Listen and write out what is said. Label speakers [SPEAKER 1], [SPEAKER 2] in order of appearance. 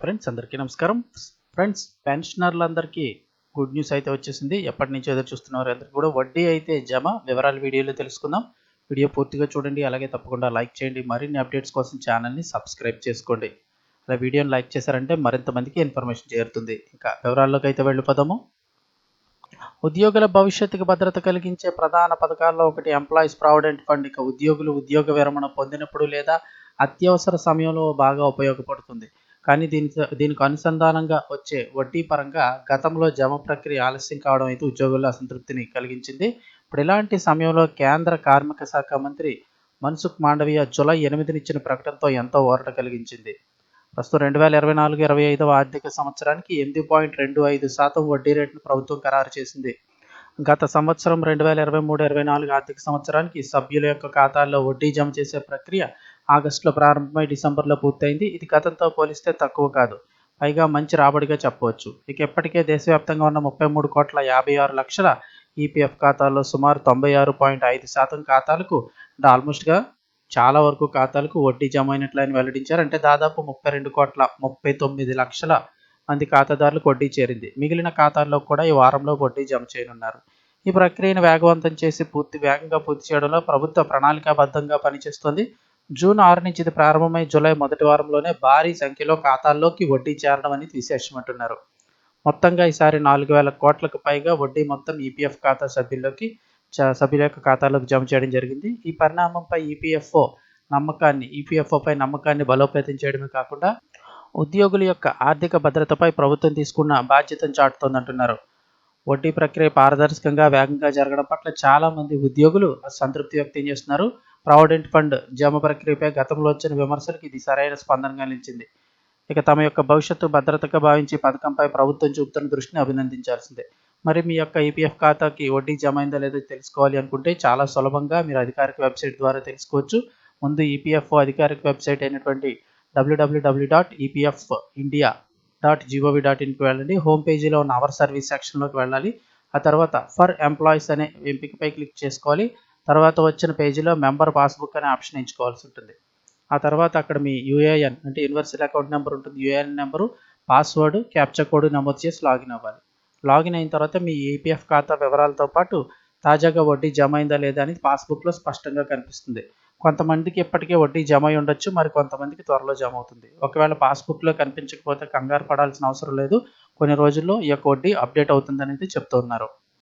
[SPEAKER 1] Friends అందరికీ నమస్కారం. Friends పెన్షనర్లందరికీ good news అయితే వచ్చేసింది. ఎప్పటి నుంచో ఎదురు చూస్తున్నారు అందరికీ కూడా వడ్డీ అయితే జమ. వివరాలు వీడియోలో తెలుసుకుందాం. వీడియో పూర్తిగా చూడండి. అలాగే తప్పకుండా లైక్ చేయండి. మరిన్ని అప్డేట్స్ కోసం ఛానల్ని సబ్స్క్రైబ్ చేసుకోండి. అలా వీడియోని లైక్ చేశారంటే మరింత మందికి ఇన్ఫర్మేషన్ చేరుతుంది. ఇంకా వివరాల్లోకి అయితే వెళ్ళిపోదాము. ఉద్యోగుల భవిష్యత్తుకు భద్రత కలిగించే ప్రధాన పథకాల్లో ఒకటి ఎంప్లాయీస్ ప్రావిడెంట్ ఫండ్ ఇక ఉద్యోగులు ఉద్యోగ విరమణ పొందినప్పుడు లేదా అత్యవసర సమయంలో బాగా ఉపయోగపడుతుంది. కానీ దీనికి దీనికి అనుసంధానంగా వచ్చే వడ్డీ పరంగా గతంలో జమ ప్రక్రియ ఆలస్యం కావడం అయితే ఉద్యోగుల్లో అసంతృప్తిని కలిగించింది. ఇప్పుడు ఇలాంటి సమయంలో కేంద్ర కార్మిక శాఖ మంత్రి మన్సుఖ్ మాండవీయ జులై ఎనిమిదిని ఇచ్చిన ప్రకటనతో ఎంతో ఓరట కలిగించింది. ప్రస్తుతం రెండు వేల ఇరవై నాలుగు ఇరవై ఐదవ ఆర్థిక సంవత్సరానికి ఎనిమిది పాయింట్ రెండు ఐదు శాతం వడ్డీ రేటును ప్రభుత్వం ఖరారు చేసింది. గత సంవత్సరం రెండు వేల ఇరవై మూడు ఇరవై నాలుగు ఆర్థిక సంవత్సరానికి సభ్యుల యొక్క ఖాతాల్లో వడ్డీ జమ చేసే ప్రక్రియ ఆగస్టులో ప్రారంభమై డిసెంబర్లో పూర్తయింది. ఇది గతంతో పోలిస్తే తక్కువ కాదు. పైగా మంచి రాబడిగా చెప్పవచ్చు. ఇక ఇప్పటికే దేశవ్యాప్తంగా ఉన్న ముప్పై మూడు కోట్ల యాభై ఆరు లక్షల ఈపీఎఫ్ ఖాతాల్లో సుమారు తొంభై ఆరు పాయింట్ ఐదు శాతం ఖాతాలకు అంటే ఆల్మోస్ట్గా చాలా వరకు ఖాతాలకు వడ్డీ జమ అయినట్లని వెల్లడించారు. అంటే దాదాపు ముప్పై రెండు కోట్ల ముప్పై తొమ్మిది లక్షల మంది ఖాతాదారులకు వడ్డీ చేరింది. మిగిలిన ఖాతాల్లో కూడా ఈ వారంలో వడ్డీ జమ చేయనున్నారు. ఈ ప్రక్రియను వేగవంతం చేసి పూర్తి వేగంగా పూర్తి చేయడంలో ప్రభుత్వ ప్రణాళికాబద్ధంగా పనిచేస్తుంది. జూన్ ఆరు నుంచి ఇది ప్రారంభమై జూలై మొదటి వారంలోనే భారీ సంఖ్యలో ఖాతాల్లోకి వడ్డీ చేరడం అనేది విశేషమంటున్నారు. మొత్తంగా ఈసారి నాలుగు వేల కోట్లకు పైగా వడ్డీ మొత్తం ఈపీఎఫ్ ఖాతా సభ్యుల్లోకి సభ్యుల యొక్క ఖాతాలోకి జమ చేయడం జరిగింది. ఈ పరిణామంపై ఈపీఎఫ్ఓ నమ్మకాన్ని ఈపీఎఫ్ఓపై నమ్మకాన్ని బలోపేతం చేయడమే కాకుండా ఉద్యోగుల యొక్క ఆర్థిక భద్రతపై ప్రభుత్వం తీసుకున్న బాధ్యతను చాటుతోందంటున్నారు. వడ్డీ ప్రక్రియ పారదర్శకంగా వేగంగా జరగడం పట్ల చాలామంది ఉద్యోగులు సంతృప్తి వ్యక్తం చేస్తున్నారు. ప్రావిడెంట్ ఫండ్ జమ ప్రక్రియపై గతంలో వచ్చిన విమర్శలకు ఇది సరైన స్పందనగా నిలిచింది. ఇక తమ యొక్క భవిష్యత్తు భద్రతగా భావించి పథకంపై ప్రభుత్వం చూపుతున్న దృష్టిని అభినందించాల్సిందే. మరి మీ యొక్క ఈపీఎఫ్ ఖాతాకి వడ్డీ జమ అయిందో లేదో తెలుసుకోవాలి అనుకుంటే చాలా సులభంగా మీరు అధికారిక వెబ్సైట్ ద్వారా తెలుసుకోవచ్చు. ముందు ఈపీఎఫ్ఓ అధికారిక వెబ్సైట్ అయినటువంటి డబ్ల్యూడబ్ల్యూడబ్ల్యూ dot EPF India dot gov dot ఇన్కి వెళ్ళండి. హోమ్ పేజీలో ఉన్న అవర్ సర్వీస్ సెక్షన్లోకి వెళ్ళాలి. ఆ తర్వాత ఫర్ ఎంప్లాయీస్ అనే ఎంపికపై క్లిక్ చేసుకోవాలి. తర్వాత వచ్చిన పేజీలో మెంబర్ పాస్బుక్ అనే ఆప్షన్ ఎంచుకోవాల్సి ఉంటుంది. ఆ తర్వాత అక్కడ మీ యూఏఎన్ అంటే యూనివర్సల్ అకౌంట్ నెంబర్ ఉంటుంది. UAN number password captcha code నమోదు చేసి లాగిన్ అవ్వాలి. లాగిన్ అయిన తర్వాత మీ ఈపీఎఫ్ ఖాతా వివరాలతో పాటు తాజాగా వడ్డీ జమ అయిందా లేదా అనేది పాస్బుక్లో స్పష్టంగా కనిపిస్తుంది. కొంతమందికి ఇప్పటికే వడ్డీ జమ అయి ఉండొచ్చు మరి కొంతమందికి త్వరలో జమ అవుతుంది. ఒకవేళ పాస్బుక్లో కనిపించకపోతే కంగారు పడాల్సిన అవసరం లేదు. కొన్ని రోజుల్లో ఈ యొక్క వడ్డీ అప్డేట్ అవుతుందని అయితే చెప్తున్నారు.